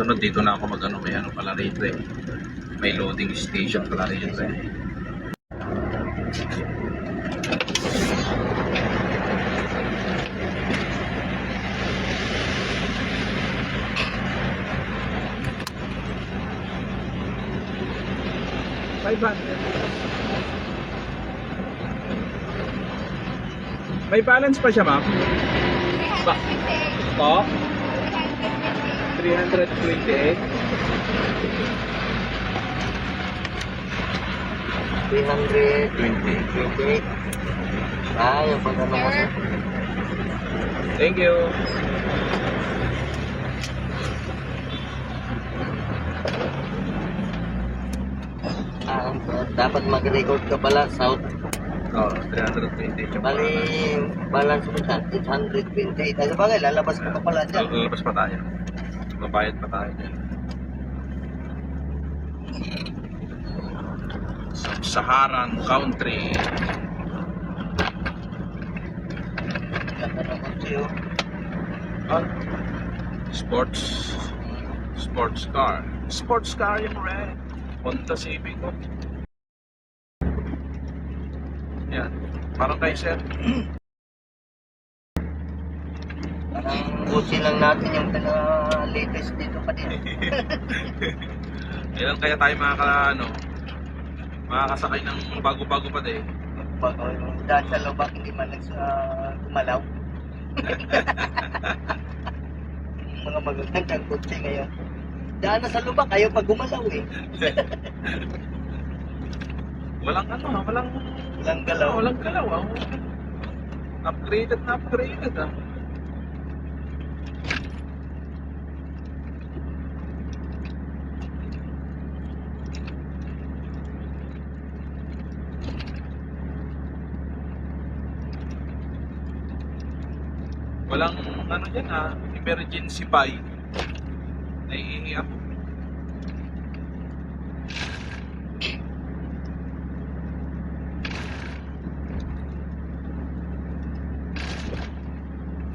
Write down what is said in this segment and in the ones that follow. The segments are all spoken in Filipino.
Sunod dito na ako mag ano, may ano pala rito eh. May loading station pala rito eh. May balance pa siya, ma'am? Ba? Po? 328. 328. Ah, yung pag ano mo sir. Thank you. Ah, dapat mag-record ka pala, South. Oh, 328 yung Bali, balance mo siya, 828. Ano ba lalabas ka pa pala dyan. Lalabas pa tayo. Mabayad pa tayo dyan. Sub-Saharan country. Sports sports car. Sports car yung red. Honda Civic ko. Yan. Parang kay sir. Parang kotse lang natin yung pinaka-latest dito pa din. Ilan kaya tayo makaka ano, makakasakay ng bago-bago pa din. Pag yung daan sa lubak, hindi man lang sa gumalaw. Mga magagandang kotse ngayon. Daan na sa lubak, ayaw pag gumalaw eh. Walang ano, walang Walang galaw. walang galaw. ah. Upgraded na upgraded ah. Walang ano dyan ah, emergency buy. Naiihi ako.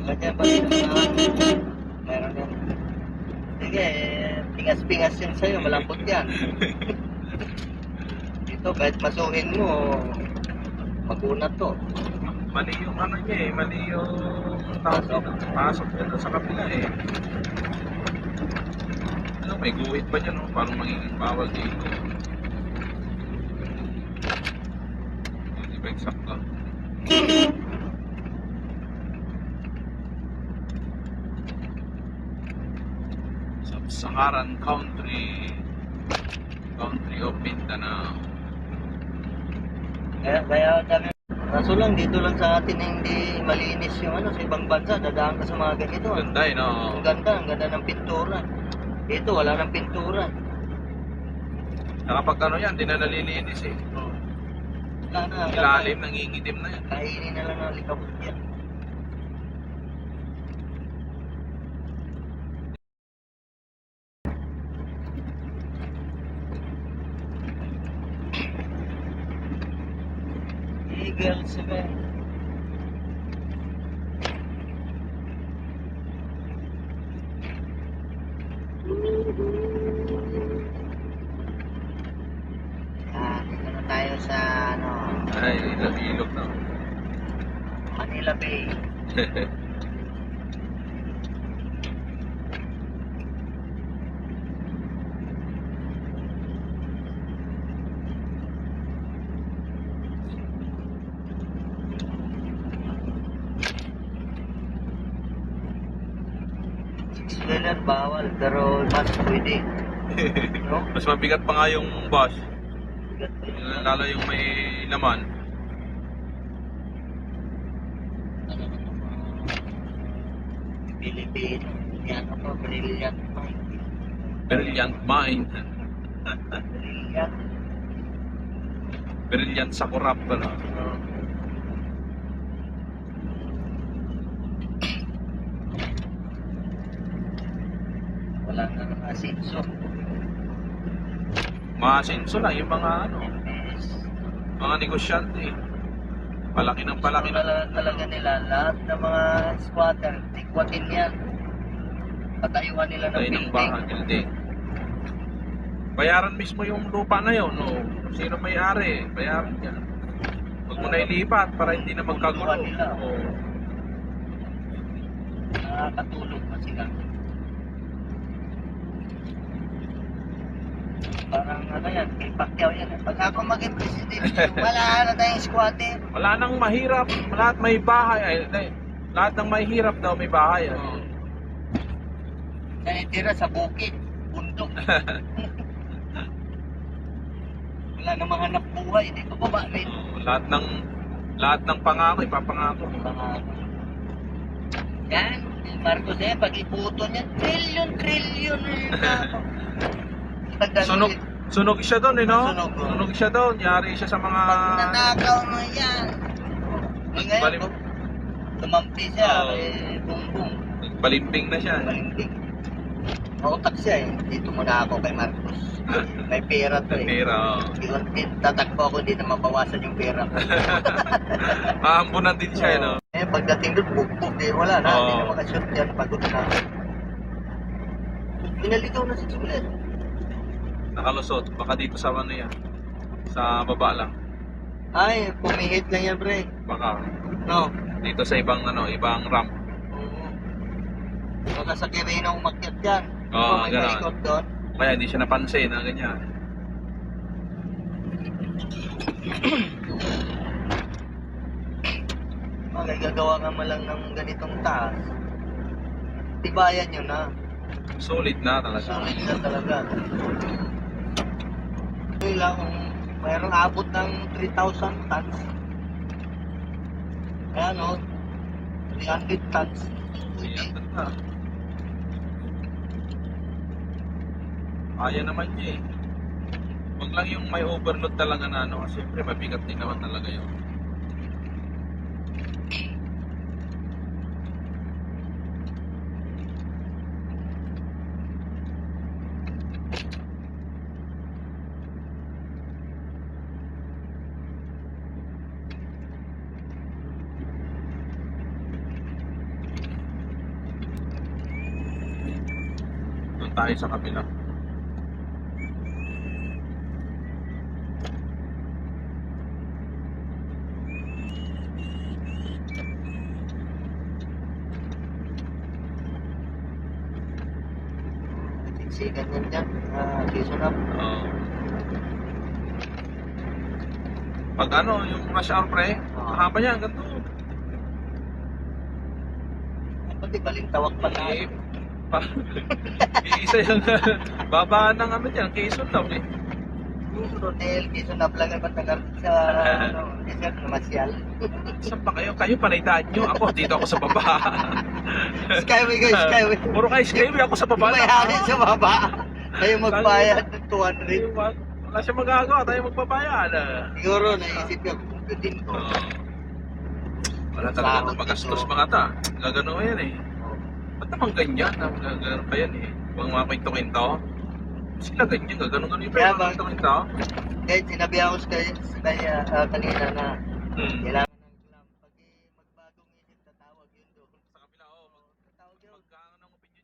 Lagyan pa rin ng Meron yan. Sige, pingas-pingas yan sa'yo, malambot yan. Ito, kahit masuhin mo, magunat to. Mali yung ano niya eh, mali yung Pasok. dito. Pasok niya doon sa kapila eh. Ano, may guhit pa niya no? Parang magiging bawal dito. Hindi ba eksakto? Sub-Saharan country. Country of Mindanao. Kaya, kaya kami, kaso lang dito lang sa atin hindi malinis yung ano, sa ibang bansa, dadaan ka sa mga ganito. Ganda eh, no? Ang ganda, ang ganda ng pintura. Dito, wala ng pintura. Nakapag ano yan, di na nalilinis eh. Wala na, Ilalim, nangingitim na yan. Kainin na lang ng likabot yan. Eagle 7. Ah, dito na tayo sa ano, Ay, ilog na. Manila Bay. Six-wheeler bawal, pero mas pwede. No? Mas mabigat pa nga yung bus. Pa Lalo yung may laman. Pilipino. Yan ako, brilliant mind. Brilliant mind. Brilliant. Brilliant sa kurap. Ano? Na asinso. Mga asenso lang, yung mga ano, mga negosyante. Palaki ng palaki ng Talaga, talaga nila, lahat ng mga squatter, tikwatin yan. Patayuan nila ng Tayo ng building. Bayaran mismo yung lupa na yun, no? Sino may-ari, bayaran niya. Huwag mo na ilipat para hindi na magkagulo. Nila. Oo. Nakakatulog pa sila. Parang ano yan, kay Pacquiao yan. eh. Pag ako maging presidente, wala na tayong squatter. Wala nang mahirap, lahat may bahay. Ay, ay, lahat ng mahirap daw may bahay. Ano? Nanitira sa bukid, bundok. wala namang hanap buhay, di ba ba? May Oo, lahat ng lahat ng pangako ipapangako mga... Yan, Marcos eh, pag iputo niya, trillion, trillion na Pag Sunog sunog siya doon, eh, no? Sunog. Sunog siya doon. Yari siya sa mga Pag nanakaw mo yan. Ngayon, Balim- tumampi siya Oo. kay Bumbong. balimbing na siya. Malindig. Mautak siya eh. Dito muna ako kay Marcos. May pera to eh. Pera. Yun, tatakbo ako, hindi na mabawasan yung pera ko. Aambunan din siya, eh, no? Eh, pagdating doon, bugbog eh. Wala na, hindi Oo. na makashoot yan. Pagod na. Pinaligaw na si Juliet. Nakalusot. Baka dito sa ano yan. Sa baba lang. Ay, pumihit lang yan, pre. Baka No. dito sa ibang ano, ibang ramp. Oo. Baka sa Kirino umakyat yan. Oo, Kung may ganun. maikot doon. Kaya hindi siya napansin na ganyan. Okay, gagawa ka man lang ng ganitong taas. Tibayan nyo na. Sulit na talaga. Sulit na talaga. Kailangan kung mayroong abot ng 3,000 tons. Kaya no, 300 tons. Ayan. Kaya naman niya eh. Huwag lang yung may overload talaga na ano. Siyempre mabigat din naman talaga yun. Tayo sa kabila. Siksikan yan dyan. Uh, up. Oo. Pag ano, yung rush hour pre, Oo. mahaba yan, ganito. Pati balintawak pa Eh, tayo. isa yung babaan ng ano dyan, Quezon daw eh. Hotel, Quezon up lang naman tagal sa ano, desert na. Saan pa kayo? Kayo panaytaan nyo. Ako, dito ako sa baba. Skyway guys, skyway. Puro kayo skyway, ako sa baba. May hari sa baba. Kayo magbayad ng 200. Wala siya magagawa, tayo magbabayad. Siguro naisip ko kung din ko. Wala talaga magastos mga ta. Gagano yan eh. Ba't naman ganyan? Gagano pa yan eh. Huwag mga kwento-kwento. Sila ganyan, gagano-gano yung ba- kwento-kwento. Kahit sinabi ako sa kanya, sa kanya ah, kanina na Hmm. kailangan eh, oh,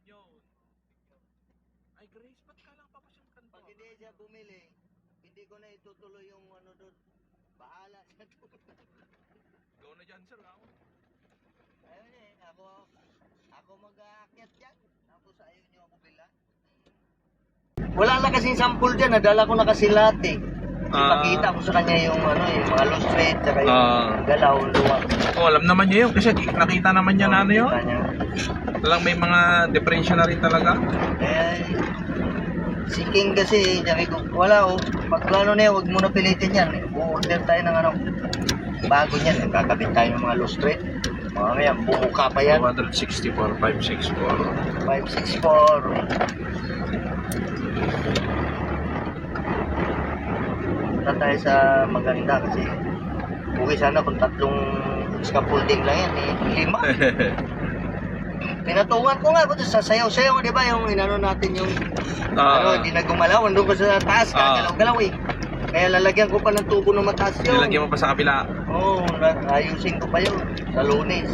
nyo. Ay, Grace, ba't ka lang papasyang kanto? Pag hindi siya bumili, hindi ko na itutuloy yung ano doon. Bahala siya doon. Ikaw na dyan, sir. Ako. Ayun eh, ako, ako mag-aakyat dyan. Tapos ayaw niyo ako bila. Wala lang kasing sample dyan, nadala ko na kasi lahat eh. Ah. Ipakita ko sa kanya yung ano eh, mga loose thread, tsaka yung Ah. galaw, luwag. Oh, alam naman niya yun kasi nakita naman niya na ano yun. Kita niya. Lang may mga diferensya na rin talaga. Eh, si King kasi, sabi ko, wala oh, pag ano na yan, huwag mo na pilitin yan. U-order tayo ng ano, bago niyan, kakabit tayo ng mga loose thread. Mamaya, bumuka pa yan. 264, 564. 564. Punta tayo sa maganda kasi uwi sana kung tatlong scaffolding lang yan eh. Lima. Pinatungan ko nga, buto sa sayaw-sayaw, di ba? Yung inano natin yung Ah. ano, hindi na gumalaw, andun ko sa taas, Ah. gagalaw-galaw eh. Kaya lalagyan ko pa ng tubo ng mataas yun. Nilagyan mo pa sa kabila. Oo, oh, ayusin ko pa yun sa lunes.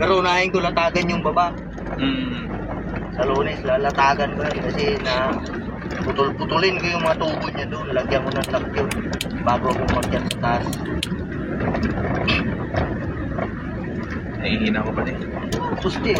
Pero unahin ko latagan yung baba. Mm. Sa lunes, lalatagan ko yan kasi na putol-putulin ko yung mga tubo niya doon. Lagyan ko ng lock yun bago ako magyat sa taas. Nahihina ko pa din. Pusti.